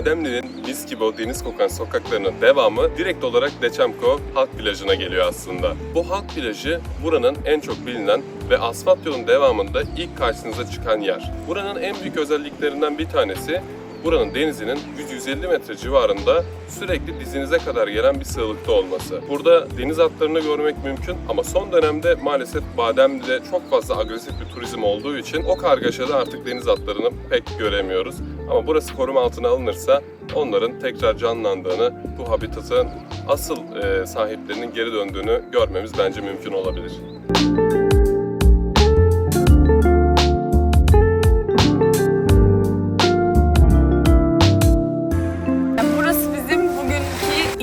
Bademli'nin mis gibi o deniz kokan sokaklarının devamı direkt olarak Deçemko Halk Plajı'na geliyor aslında. Bu halk plajı buranın en çok bilinen ve asfalt yolun devamında ilk karşınıza çıkan yer. Buranın en büyük özelliklerinden bir tanesi buranın denizinin 100-150 metre civarında sürekli dizinize kadar gelen bir sığlıkta olması. Burada deniz atlarını görmek mümkün ama son dönemde maalesef Bademli'de çok fazla agresif bir turizm olduğu için o kargaşada artık deniz atlarını pek göremiyoruz. Ama burası koruma altına alınırsa onların tekrar canlandığını, bu habitatın asıl e, sahiplerinin geri döndüğünü görmemiz bence mümkün olabilir. Yani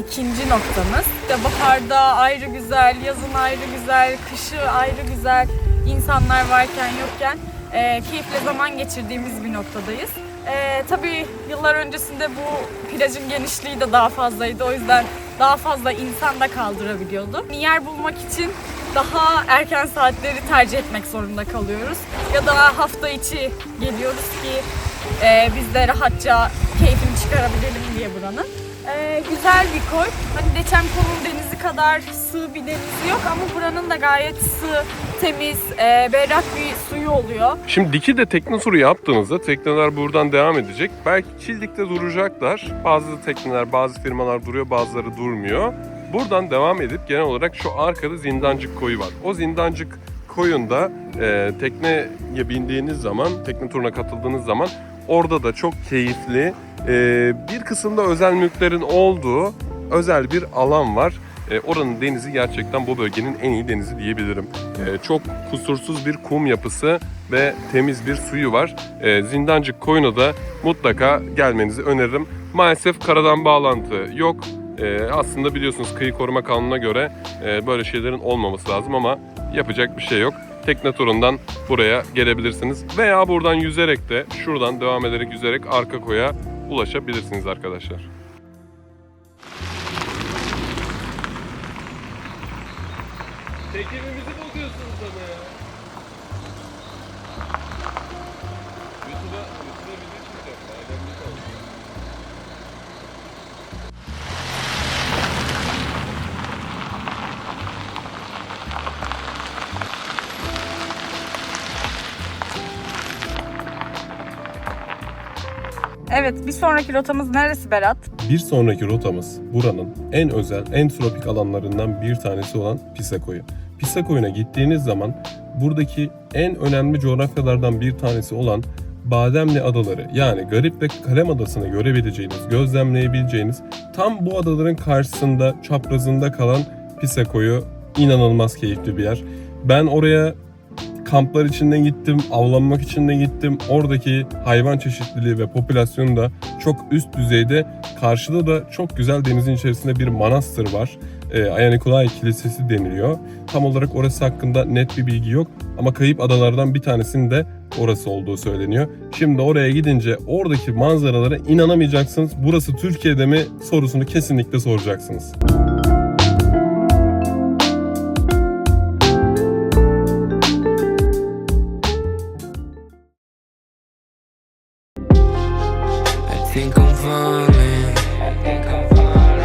ikinci noktamız. İşte baharda ayrı güzel, yazın ayrı güzel, kışı ayrı güzel, insanlar varken yokken e, keyifle zaman geçirdiğimiz bir noktadayız. E, tabii yıllar öncesinde bu plajın genişliği de daha fazlaydı. O yüzden daha fazla insan da kaldırabiliyordu. Yer bulmak için daha erken saatleri tercih etmek zorunda kalıyoruz. Ya da hafta içi geliyoruz ki e, biz de rahatça keyfini çıkarabilelim diye buranın. E, güzel bir koy. Hani Deçenko'nun denizi kadar sığ bir denizi yok ama buranın da gayet sığ, temiz, e, berrak bir suyu oluyor. Şimdi Diki'de tekne turu yaptığınızda tekneler buradan devam edecek. Belki Çildik'te duracaklar. Bazı tekneler, bazı firmalar duruyor, bazıları durmuyor. Buradan devam edip genel olarak şu arkada Zindancık koyu var. O Zindancık koyunda e, tekneye bindiğiniz zaman, tekne turuna katıldığınız zaman orada da çok keyifli bir kısımda özel mülklerin olduğu özel bir alan var. E, oranın denizi gerçekten bu bölgenin en iyi denizi diyebilirim. E, çok kusursuz bir kum yapısı ve temiz bir suyu var. Zindancık koyuna da mutlaka gelmenizi öneririm. Maalesef karadan bağlantı yok. Aslında biliyorsunuz kıyı koruma kanununa göre e, böyle şeylerin olmaması lazım ama yapacak bir şey yok. Tekne turundan buraya gelebilirsiniz. Veya buradan yüzerek de şuradan devam ederek yüzerek arka koya ulaşabilirsiniz arkadaşlar. Çekimimizi bozuyorsunuz ama ya. Evet, bir sonraki rotamız neresi Berat? Bir sonraki rotamız buranın en özel, en tropik alanlarından bir tanesi olan Pisa Koyu. Pisa Koyu'na gittiğiniz zaman buradaki en önemli coğrafyalardan bir tanesi olan Bademli Adaları yani Garip ve Kalem Adası'nı görebileceğiniz, gözlemleyebileceğiniz tam bu adaların karşısında, çaprazında kalan Pisa Koyu inanılmaz keyifli bir yer. Ben oraya kamplar içinde gittim, avlanmak için de gittim. Oradaki hayvan çeşitliliği ve popülasyonu da çok üst düzeyde. Karşıda da çok güzel denizin içerisinde bir manastır var. E, Ayanikulai Kilisesi deniliyor. Tam olarak orası hakkında net bir bilgi yok. Ama kayıp adalardan bir tanesinin de orası olduğu söyleniyor. Şimdi oraya gidince oradaki manzaralara inanamayacaksınız. Burası Türkiye'de mi sorusunu kesinlikle soracaksınız. I think I'm falling. I think I'm falling.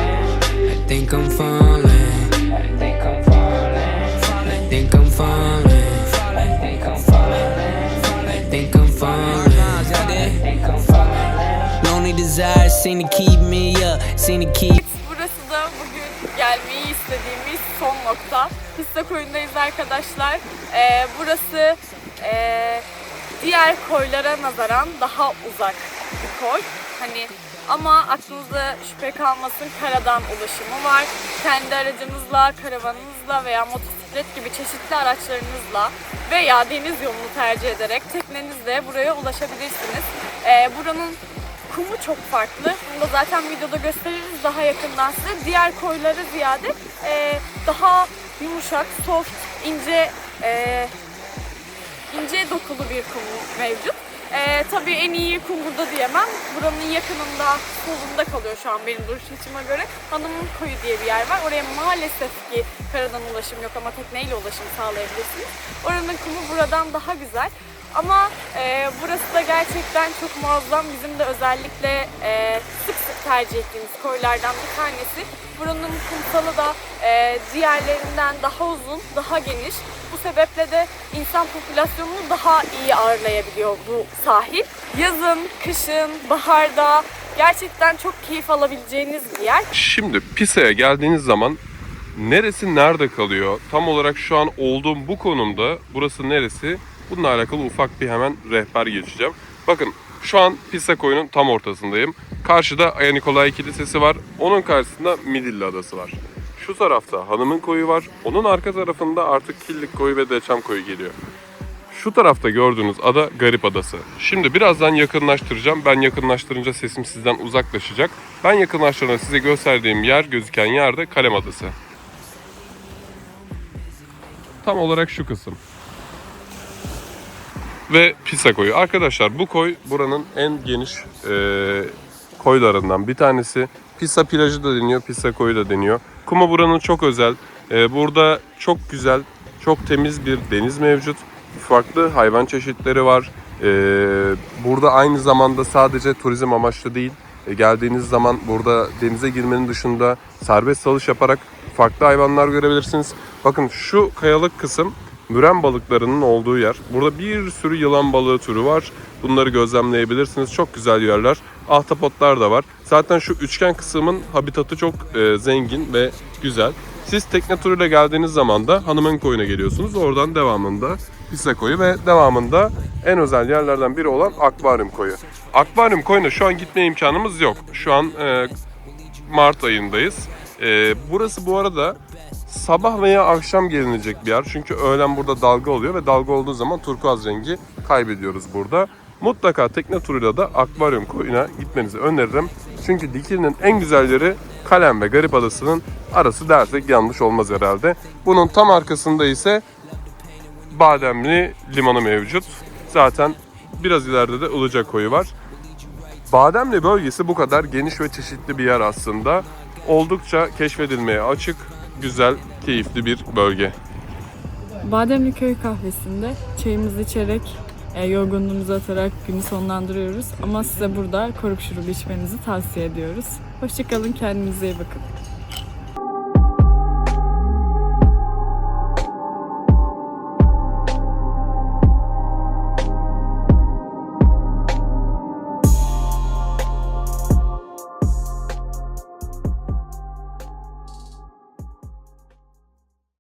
I think I'm falling. I think I'm falling. I think I'm falling. I think I'm falling. I think I'm falling. Lonely desire seem to keep me up. Seem to keep. Burası da bugün gelmeyi istediğimiz son nokta. Pista koyundayız arkadaşlar. Ee, burası ee, diğer koylara nazaran daha uzak bir koy. Hani ama aklınızda şüphe kalmasın karadan ulaşımı var. Kendi aracınızla, karavanınızla veya motosiklet gibi çeşitli araçlarınızla veya deniz yolunu tercih ederek teknenizle buraya ulaşabilirsiniz. Ee, buranın kumu çok farklı. Bunu da zaten videoda gösteririz daha yakından size. Diğer koylara ziyade e, daha yumuşak, soft, ince e, ince dokulu bir kumu mevcut. Ee, tabii en iyi kum burada diyemem. Buranın yakınında, solunda kalıyor şu an benim duruş açıma göre. Hanımın Koyu diye bir yer var. Oraya maalesef ki karadan ulaşım yok ama tekneyle ulaşım sağlayabilirsiniz. Oranın kumu buradan daha güzel. Ama e, burası da gerçekten çok muazzam. Bizim de özellikle e, sık sık tercih ettiğimiz koylardan bir tanesi. Buranın kumsalı da e, diğerlerinden daha uzun, daha geniş. Bu sebeple de insan popülasyonunu daha iyi ağırlayabiliyor bu sahil. Yazın, kışın, baharda gerçekten çok keyif alabileceğiniz bir yer. Şimdi Pisa'ya geldiğiniz zaman neresi nerede kalıyor? Tam olarak şu an olduğum bu konumda burası neresi? Bununla alakalı ufak bir hemen rehber geçeceğim. Bakın şu an Pisa koyunun tam ortasındayım. Karşıda Aya Nikolai Kilisesi var. Onun karşısında Midilli Adası var. Şu tarafta Hanımın Koyu var. Onun arka tarafında artık Killik Koyu ve Deçam Koyu geliyor. Şu tarafta gördüğünüz ada Garip Adası. Şimdi birazdan yakınlaştıracağım. Ben yakınlaştırınca sesim sizden uzaklaşacak. Ben yakınlaştırınca size gösterdiğim yer, gözüken yerde Kalem Adası. Tam olarak şu kısım. Ve Pisa koyu. Arkadaşlar bu koy buranın en geniş e, koylarından bir tanesi. Pisa plajı da deniyor, Pisa koyu da deniyor. Kuma buranın çok özel. E, burada çok güzel, çok temiz bir deniz mevcut. Farklı hayvan çeşitleri var. E, burada aynı zamanda sadece turizm amaçlı değil. e, geldiğiniz zaman burada denize girmenin dışında serbest dalış yaparak farklı hayvanlar görebilirsiniz. Bakın şu kayalık kısım müren balıklarının olduğu yer. Burada bir sürü yılan balığı türü var. Bunları gözlemleyebilirsiniz. Çok güzel yerler. Ahtapotlar da var. Zaten şu üçgen kısmın habitatı çok e, zengin ve güzel. Siz tekne turuyla geldiğiniz zaman da Hanımın Koyu'na geliyorsunuz. Oradan devamında Pisa Koyu ve devamında en özel yerlerden biri olan Akvaryum Koyu. Akvaryum Koyu'na şu an gitme imkanımız yok. Şu an e, Mart ayındayız. E, burası bu arada sabah veya akşam gelinecek bir yer. Çünkü öğlen burada dalga oluyor ve dalga olduğu zaman turkuaz rengi kaybediyoruz burada. Mutlaka tekne turuyla da akvaryum koyuna gitmenizi öneririm. Çünkü Dikili'nin en güzel yeri Kalem ve Garip Adası'nın arası dersek yanlış olmaz herhalde. Bunun tam arkasında ise Bademli limanı mevcut. Zaten biraz ileride de Ilıca koyu var. Bademli bölgesi bu kadar geniş ve çeşitli bir yer aslında. Oldukça keşfedilmeye açık, güzel, keyifli bir bölge. Bademli Köy kahvesinde çayımızı içerek e, yorgunluğumuzu atarak günü sonlandırıyoruz. Ama size burada koruk şurubu içmenizi tavsiye ediyoruz. Hoşçakalın, kendinize iyi bakın.